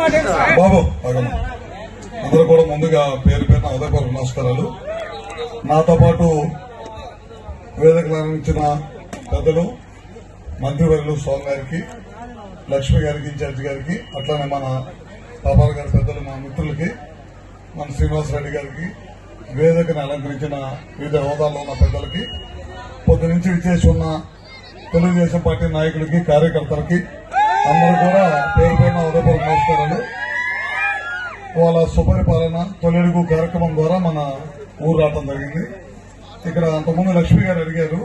బాబు అందరూ కూడా ముందుగా పేరు పేరున ఉదయపూర్వక నమస్కారాలు. నాతో పాటు వేదికలు అందించిన పెద్దలు మంత్రివర్యులు స్వామి గారికి లక్ష్మి గారికి ఇన్ఛార్జి గారికి అట్లానే మన పాపాల గారి పెద్దలు మన మిత్రులకి మన శ్రీనివాసరెడ్డి గారికి వేదికను అలంకరించిన వివిధ హోదాల్లో ఉన్న పెద్దలకి పొద్దు నుంచి విచ్చేసి ఉన్న తెలుగుదేశం పార్టీ నాయకులకి కార్యకర్తలకి అందరూ కూడా పేరు పైన ఉదయపూర్వక నమస్కారాలు. వాళ్ళ సుపరిపాలన తొలడుగు కార్యక్రమం ద్వారా మన ఊరు రావడం జరిగింది. ఇక్కడ అంతకుముందు లక్ష్మి గారు అడిగారు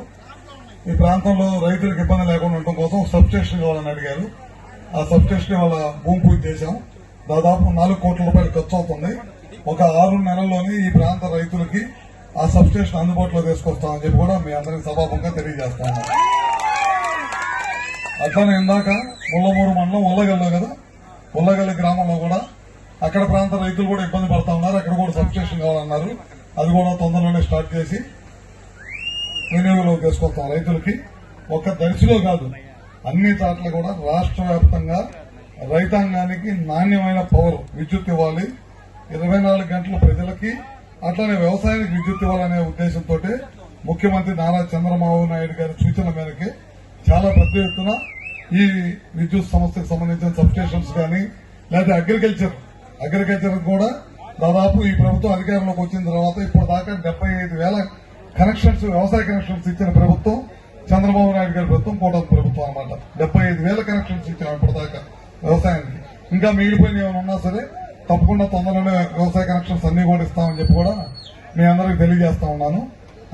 ఈ ప్రాంతంలో రైతులకు ఇబ్బంది లేకుండా ఉండటం కోసం సబ్స్టేషన్ కావాలని అడిగారు. ఆ సబ్స్టేషన్ వాళ్ళ భూమి పూజ చేశాం. దాదాపు నాలుగు కోట్ల రూపాయలు ఖర్చు అవుతుంది. ఒక ఆరు నెలల్లోనే ఈ ప్రాంత రైతులకి ఆ సబ్స్టేషన్ అందుబాటులో తీసుకొస్తామని చెప్పి కూడా మీ అందరికి సభాపంగా తెలియజేస్తాను అర్థం అట్లానే ఇందాక ముల్లమూరు మండలం ఉల్లగల్లో కదా? ఉల్లగల్లి గ్రామంలో కూడా అక్కడ ప్రాంత రైతులు కూడా ఇబ్బంది పడతా ఉన్నారు. అక్కడ కూడా సబ్స్టేషన్ కావాలన్నారు. అది కూడా తొందరలోనే స్టార్ట్ చేసి వినియోగంలోకి తీసుకొస్తాం రైతులకి. ఒక్క దర్శిలో కాదు అన్ని చోట్ల కూడా రాష్ట్ర వ్యాప్తంగా రైతాంగానికి నాణ్యమైన పవర్ విద్యుత్ ఇవ్వాలి. ఇరవై నాలుగు గంటల ప్రజలకి అట్లానే వ్యవసాయానికి విద్యుత్ ఇవ్వాలనే ఉద్దేశంతో ముఖ్యమంత్రి నారా చంద్రబాబు నాయుడు గారి సూచన మేరకు చాలా పెద్ద ఎత్తున ఈ విద్యుత్ సంస్థకు సంబంధించిన సబ్ స్టేషన్స్ కానీ లేదా అగ్రికల్చర్ అగ్రికల్చర్ కూడా దాదాపు ఈ ప్రభుత్వం అధికారంలోకి వచ్చిన తర్వాత ఇప్పుడు దాకా డెబ్బై ఐదు వేల కనెక్షన్స్ వ్యవసాయ కనెక్షన్స్ ఇచ్చిన ప్రభుత్వం చంద్రబాబు నాయుడు గారి ప్రభుత్వం కూటమి ప్రభుత్వం అన్నమాట. డెబ్బై ఐదు వేల కనెక్షన్స్ ఇచ్చాం ఇప్పటిదాకా వ్యవసాయానికి. ఇంకా మిగిలిపోయిన ఏమైనా ఉన్నా సరే తప్పకుండా తొందరలోనే వ్యవసాయ కనెక్షన్స్ అన్ని కూడా ఇస్తామని చెప్పి కూడా మీ అందరికి తెలియజేస్తా ఉన్నాను.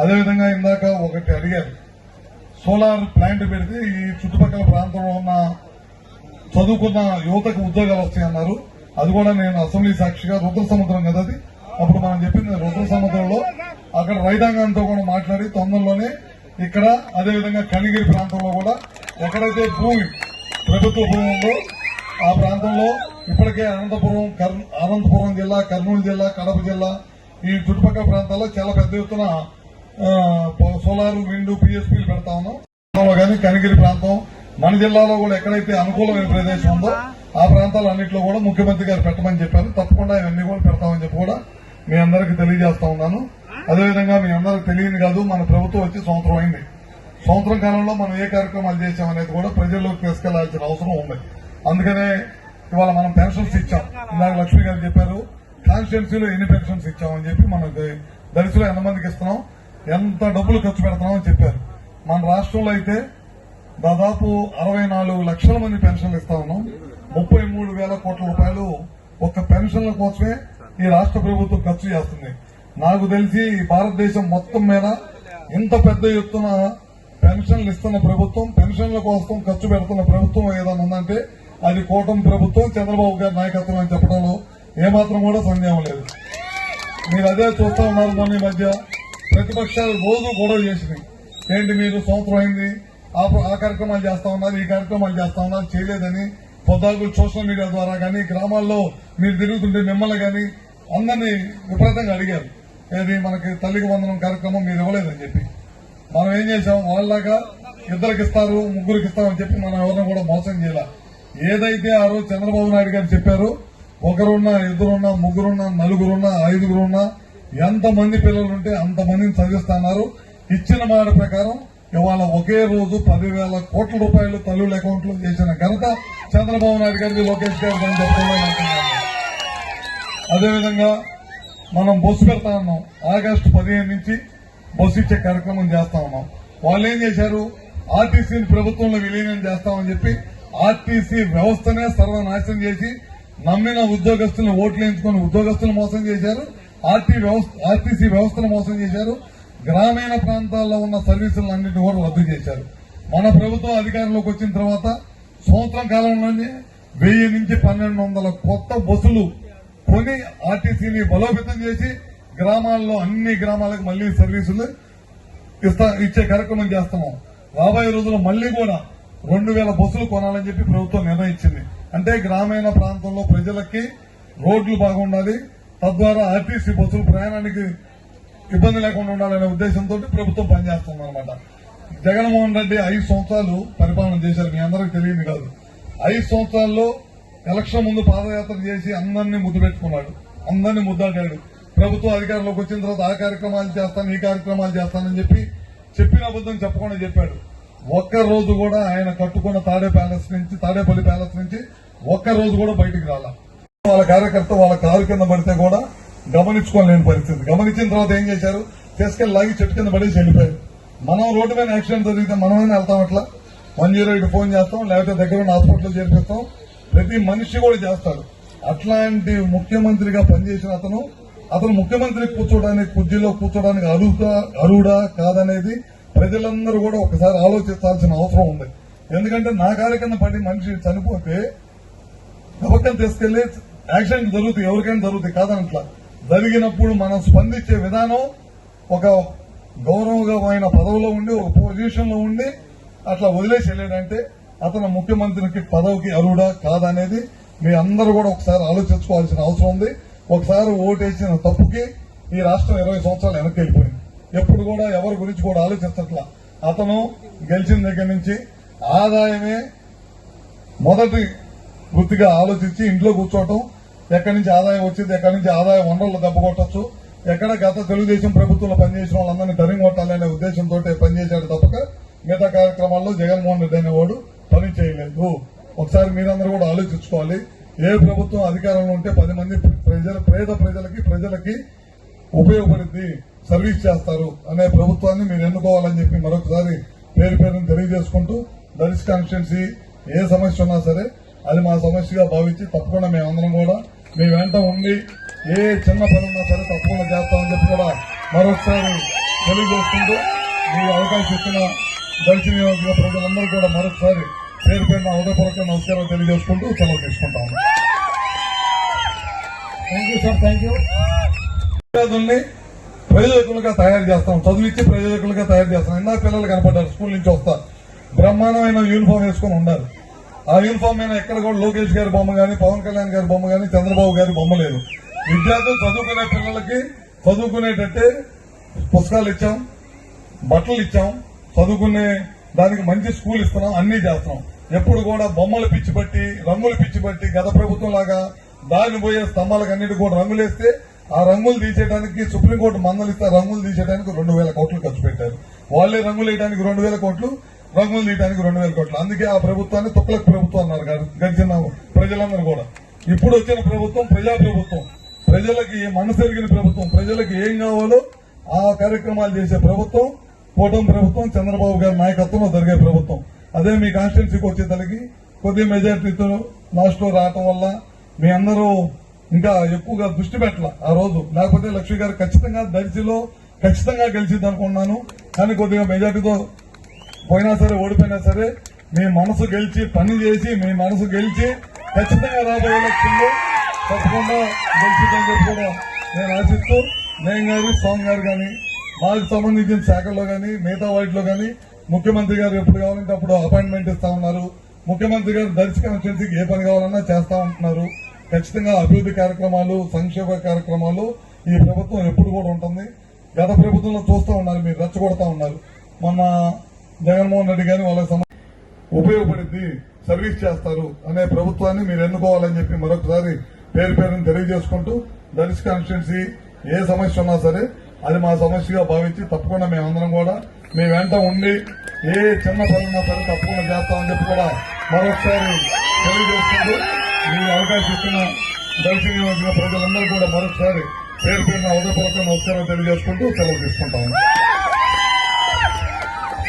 అదేవిధంగా ఇందాక ఒకటి అడిగారు సోలార్ ప్లాంట్ పెడితే ఈ చుట్టుపక్కల ప్రాంతంలో ఉన్న చదువుకున్న యువతకు ఉద్యోగాలు వస్తాయన్నారు. అది కూడా నేను అసెంబ్లీ సాక్షిగా రుద్ర సముద్రం కదా అది? అప్పుడు మనం చెప్పింది రుద్ర సముద్రంలో అక్కడ రైతాంగంతో కూడా మాట్లాడి తొందరలోనే ఇక్కడ అదేవిధంగా కనిగిరి ప్రాంతంలో కూడా ఎక్కడైతే భూమి ప్రభుత్వ భూమి ఉందో ఆ ప్రాంతంలో ఇప్పటికే అనంతపురం కర్- అనంతపురం జిల్లా కర్నూలు జిల్లా కడప జిల్లా ఈ చుట్టుపక్కల ప్రాంతాల్లో చాలా పెద్ద ఎత్తున సోలార్ రెండు పిఎస్పీలు పెడతా ఉన్నాం. కానీ కనిగిరి ప్రాంతం మన జిల్లాలో కూడా ఎక్కడైతే అనుకూలమైన ప్రదేశం ఉందో ఆ ప్రాంతాలన్నింటిలో కూడా ముఖ్యమంత్రి గారు పెట్టమని చెప్పారు. తప్పకుండా ఇవన్నీ కూడా పెడతామని చెప్పి కూడా మీ అందరికి తెలియజేస్తా ఉన్నాను. అదేవిధంగా మీ అందరికి తెలియని కాదు మన ప్రభుత్వం వచ్చి సంవత్సరం అయింది. సంవత్సరం కాలంలో మనం ఏ కార్యక్రమాలు చేశామనేది కూడా ప్రజల్లోకి తీసుకెళ్ళాల్సిన అవసరం ఉంది. అందుకనే ఇవాళ మనం పెన్షన్స్ ఇచ్చాం. ఇందాక లక్ష్మి గారు చెప్పారు కాన్స్టిట్యున్సీలో ఎన్ని పెన్షన్స్ ఇచ్చామని చెప్పి మనకి దళితులు ఎంతమందికి ఇస్తున్నాం? ఎంత డబ్బులు ఖర్చు పెడతామని చెప్పారు. మన రాష్ట్రంలో అయితే దాదాపు అరవై నాలుగు లక్షల మంది పెన్షన్లు ఇస్తా ఉన్నాం. ముప్పై మూడు వేల కోట్ల రూపాయలు ఒక్క పెన్షన్ల కోసమే ఈ రాష్ట్ర ప్రభుత్వం ఖర్చు చేస్తుంది. నాకు తెలిసి ఈ భారతదేశం మొత్తం మీద ఇంత పెద్ద ఎత్తున పెన్షన్లు ఇస్తున్న ప్రభుత్వం పెన్షన్ల కోసం ఖర్చు పెడుతున్న ప్రభుత్వం ఏదైనా ఉందంటే అది కూటమి ప్రభుత్వం చంద్రబాబు గారి నాయకత్వం అని చెప్పడంలో ఏమాత్రం కూడా సందేహం లేదు. మీరు అదే చూస్తా ఉన్నారు మొన్న మధ్య. ప్రతిపక్షాలు రోజు గొడవ చేసినాయి. ఏంటి మీరు సంవత్సరం అయింది? ఆ కార్యక్రమాలు చేస్తా ఉన్నారు ఈ కార్యక్రమాలు చేస్తా ఉన్నారు చేయలేదని పొద్దాకులు సోషల్ మీడియా ద్వారా కానీ గ్రామాల్లో మీరు తిరుగుతుంటే మిమ్మల్ని కానీ అందరినీ విపరీతంగా అడిగారు. ఏది మనకి తల్లికి వందనం కార్యక్రమం మీరు ఇవ్వలేదని చెప్పి. మనం ఏం చేసాం వాళ్ళలాగా ఇద్దరికి ఇస్తారు ముగ్గురికి ఇస్తామని చెప్పి మనం ఎవరిని కూడా మోసం చేయాల. ఏదైతే ఆ రోజు చంద్రబాబు నాయుడు గారు చెప్పారు ఒకరున్నా ఇద్దరున్నా ముగ్గురున్నా నలుగురున్నా ఐదుగురున్నా ఎంతమంది పిల్లలు పిల్లలుంటే అంత మందిని చదివిస్తున్నారు. ఇచ్చిన మాట ప్రకారం ఇవాళ ఒకే రోజు పదివేల కోట్ల రూపాయలు తల్లుల అకౌంట్లో చేసిన ఘనత చంద్రబాబు నాయుడు గారికి లోకేష్ గారు అదేవిధంగా మనం బస్సు పెడతా ఉన్నాం. ఆగస్టు పదిహేను నుంచి బస్సు ఇచ్చే కార్యక్రమం చేస్తా ఉన్నాం. వాళ్ళు ఏం చేశారు? ఆర్టీసీని ప్రభుత్వంలో విలీనం చేస్తామని చెప్పి ఆర్టీసీ వ్యవస్థనే సర్వనాశనం చేసి నమ్మిన ఉద్యోగస్తులను ఓట్లు ఎంచుకొని ఉద్యోగస్తులను మోసం చేశారు. ఆర్టీ వ్యవస్థ ఆర్టీసీ వ్యవస్థను మోసం చేశారు. గ్రామీణ ప్రాంతాల్లో ఉన్న సర్వీసులను అన్నింటినీ కూడా రద్దు చేశారు. మన ప్రభుత్వం అధికారంలోకి వచ్చిన తర్వాత సంవత్సరం కాలంలోనే వెయ్యి నుంచి పన్నెండు వందల కొత్త బస్సులు కొని ఆర్టీసీని బలోపేతం చేసి గ్రామాల్లో అన్ని గ్రామాలకు మళ్ళీ సర్వీసులు ఇస్తా ఇచ్చే కార్యక్రమం చేస్తున్నాం. రాబోయే రోజుల్లో మళ్ళీ కూడా రెండు వేల బస్సులు కొనాలని చెప్పి ప్రభుత్వం నిర్ణయించింది. అంటే గ్రామీణ ప్రాంతంలో ప్రజలకి రోడ్లు బాగుండాలి తద్వారా ఆర్టీసీ బస్సులు ప్రయాణానికి ఇబ్బంది లేకుండా ఉండాలనే ఉద్దేశంతో ప్రభుత్వం పనిచేస్తుంది అనమాట జగన్మోహన్ రెడ్డి ఐదు సంవత్సరాలు పరిపాలన చేశారు మీ అందరికీ తెలియదు కాదు. ఐదు సంవత్సరాల్లో ఎలక్షన్ ముందు పాదయాత్ర చేసి అందరినీ ముద్దు పెట్టుకున్నాడు. అందరినీ ముద్దాడాడు. ప్రభుత్వం అధికారంలోకి వచ్చిన తర్వాత ఆ కార్యక్రమాలు చేస్తాను ఈ కార్యక్రమాలు చేస్తానని చెప్పి చెప్పిన అబద్ధం చెప్పకుండా చెప్పాడు. ఒక్క రోజు కూడా ఆయన కట్టుకున్న తాడే ప్యాలెస్ నుంచి తాడేపల్లి ప్యాలెస్ నుంచి ఒక్క రోజు కూడా బయటికి రాలా. వాళ్ళ కార్యకర్త వాళ్ళ కారు కింద పడితే కూడా గమనించుకోలేని పరిస్థితి. గమనించిన తర్వాత ఏం చేశారు? తీసుకెళ్ళి లాగి చెట్టు కింద పడేసి వెళ్ళిపోయారు. మనం రోడ్డు మీద యాక్సిడెంట్ జరిగితే మనమైనా వెళ్తాం అట్లా? వన్ జీరో ఎయిట్ ఫోన్ చేస్తాం లేకపోతే దగ్గర ఉన్న హాస్పిటల్ చేర్పిస్తాం. ప్రతి మనిషి కూడా చేస్తాడు. అట్లాంటి ముఖ్యమంత్రిగా పనిచేసిన అతను అతను ముఖ్యమంత్రి కూర్చోడానికి కుర్చీలో కూర్చోడానికి అరువుగా అరువుడా కాదనేది ప్రజలందరూ కూడా ఒకసారి ఆలోచించాల్సిన అవసరం ఉంది. ఎందుకంటే నా కార్యక్రమం పడి మనిషి చనిపోతే గబక్కలు తీసుకెళ్ళి యాక్సిడెంట్ జరుగుతుంది ఎవరికైనా జరుగుతుంది కాదనట్లా. జరిగినప్పుడు మనం స్పందించే విధానం ఒక గౌరవమైన పదవిలో ఉండి ఒక పొజిషన్లో ఉండి అట్లా వదిలేసి వెళ్ళాడంటే అతను ముఖ్యమంత్రికి పదవికి అరుడా కాదనేది మీ అందరూ కూడా ఒకసారి ఆలోచించుకోవాల్సిన అవసరం ఉంది. ఒకసారి ఓటేసిన తప్పుకి ఈ రాష్ట్రం ఇరవై సంవత్సరాలు వెనక్కి వెళ్ళిపోయింది. ఎప్పుడు కూడా ఎవరి గురించి కూడా ఆలోచించట్లా. అతను గెలిచిన దగ్గర నుంచి ఆదాయమే మొదటి వృత్తిగా ఆలోచించి ఇంట్లో కూర్చోవటం ఎక్కడి నుంచి ఆదాయం వచ్చింది ఎక్కడి నుంచి ఆదాయం వనరులు దెబ్బ కొట్టచ్చు. ఎక్కడ గత తెలుగుదేశం ప్రభుత్వంలో పనిచేసిన వాళ్ళందరినీ దరి కొట్టాలనే ఉద్దేశంతో పనిచేశాడు తప్పక. మిగతా కార్యక్రమాల్లో జగన్మోహన్ రెడ్డి అనేవాడు పని చేయలేదు. ఒకసారి మీరందరూ కూడా ఆలోచించుకోవాలి. ఏ ప్రభుత్వం అధికారంలో ఉంటే పది మంది ప్రజల పేద ప్రజలకి ప్రజలకి ఉపయోగపడింది సర్వీస్ చేస్తారు అనే ప్రభుత్వాన్ని మీరు ఎన్నుకోవాలని చెప్పి మరొకసారి పేరు పేరును తెలియజేసుకుంటూ దళిత కాన్స్టిట్యున్సీ ఏ సమస్య ఉన్నా సరే అది మా సమస్యగా భావించి తప్పకుండా మేమందరం కూడా మీ వెంట ఉండి ఏ చిన్న పని ఉన్నా సరే తప్పకుండా చేస్తామని చెప్పి కూడా మరొకసారి తెలియజేసుకుంటూ మీ అవకాశం ఇచ్చిన దళిత నియోజక ప్రజలందరూ కూడా మరొకసారి పేరు పేరున హృదయపూర్వక నమస్కారం తెలియజేసుకుంటూ సెలవు తీసుకుంటాము thank you sir thank you ప్రయోజకులుగా తయారు చేస్తాం. చదివించి ప్రయోజకులుగా తయారు చేస్తాం. ఇందాక పిల్లలు కనపడ్డారు. స్కూల్ నుంచి వస్తారు. బ్రహ్మాండమైన యూనిఫామ్ వేసుకొని ఉండాలి. ఆ యూనిఫామ్ మీద ఎక్కడ కూడా లోకేష్ గారి బొమ్మ కానీ పవన్ కళ్యాణ్ గారి బొమ్మ కానీ చంద్రబాబు గారి బొమ్మ లేదు. విద్యార్థులు చదువుకునే పిల్లలకి చదువుకునేటట్టే పుస్తకాలు ఇచ్చాం బట్టలు ఇచ్చాం చదువుకునే దానికి మంచి స్కూల్ ఇస్తున్నాం అన్ని చేస్తున్నాం. ఎప్పుడు కూడా బొమ్మలు పిచ్చి పట్టి రంగులు పిచ్చి పట్టి గత ప్రభుత్వం లాగా దారిని పోయే స్తంభాలకు అన్నిటి కూడా రంగులేస్తే ఆ రంగులు తీసేయడానికి సుప్రీంకోర్టు మందలిస్తే రంగులు తీసేయడానికి రెండు వేల కోట్లు ఖర్చు పెట్టారు. వాళ్ళే రంగులు వేయడానికి రెండు వేల కోట్లు రంగులు తీయడానికి రెండు వేల కోట్లు. అందుకే ఆ ప్రభుత్వాన్ని తొక్కలకు ప్రభుత్వం అన్నారు గడిచిన ప్రజలందరూ కూడా. ఇప్పుడు వచ్చిన ప్రభుత్వం ప్రజా ప్రభుత్వం ప్రజలకి మనసు ఎరిగిన ప్రభుత్వం. ప్రజలకు ఏం కావాలో ఆ కార్యక్రమాలు చేసే ప్రభుత్వం కూటమి ప్రభుత్వం చంద్రబాబు గారి నాయకత్వంలో జరిగే ప్రభుత్వం. అదే మీ కాన్స్టిట్యున్సీకి వచ్చేసరికి కొద్ది మెజార్టీతో లాస్ట్లో రావటం వల్ల మీ అందరూ ఇంకా ఎక్కువగా దృష్టి పెట్టాల ఆ రోజు. లేకపోతే లక్ష్మి గారు ఖచ్చితంగా దర్శిలో ఖచ్చితంగా గెలిచింది అనుకున్నాను. కానీ కొద్దిగా మెజార్టీతో పోయినా సరే ఓడిపోయినా సరే మీ మనసు గెలిచి పని చేసి మీ మనసు గెలిచి ఖచ్చితంగా రాబోయే ఎలక్షన్లో తప్పకుండా గెలిచిందని చెప్పి కూడా నేను ఆశిస్తూ నేను గారు స్వామి గారు కానీ మాకు సంబంధించిన శాఖల్లో కానీ మిగతా వాటిలో కానీ ముఖ్యమంత్రి గారు ఎప్పుడు కావాలంటే అప్పుడు అపాయింట్మెంట్ ఇస్తా ఉన్నారు. ముఖ్యమంత్రి గారు దర్శి కాన్స్టిట్యున్సీకి ఏ పని కావాలన్నా చేస్తా ఉంటున్నారు. ఖచ్చితంగా అభివృద్ధి కార్యక్రమాలు సంక్షేమ కార్యక్రమాలు ఈ ప్రభుత్వం ఎప్పుడు కూడా ఉంటుంది. గత ప్రభుత్వంలో చూస్తూ ఉన్నారు మీరు రెచ్చగొడతా ఉన్నారు. మొన్న జగన్మోహన్ రెడ్డి గారు వాళ్ళకి ఉపయోగపడింది సర్వీస్ చేస్తారు అనే ప్రభుత్వాన్ని మీరు ఎన్నుకోవాలని చెప్పి మరొకసారి పేరు పేరుని తెలియజేసుకుంటూ దళిత్ కాన్స్టిట్యున్సీ ఏ సమస్య ఉన్నా సరే అది మా సమస్యగా భావించి తప్పకుండా మేమందరం కూడా మీ వెంట ఉండి ఏ చిన్న పనున్నా సరే తప్పకుండా చేస్తామని చెప్పి కూడా మరొకసారి తెలియజేసుకుంటూ మీ అవకాశం ఇచ్చిన దళిత నియోజక ప్రజలందరూ కూడా మరొకసారి పేరు పేరున ఉదయపూర్వక నమస్కారం తెలియజేసుకుంటూ సెలవు తీసుకుంటాము.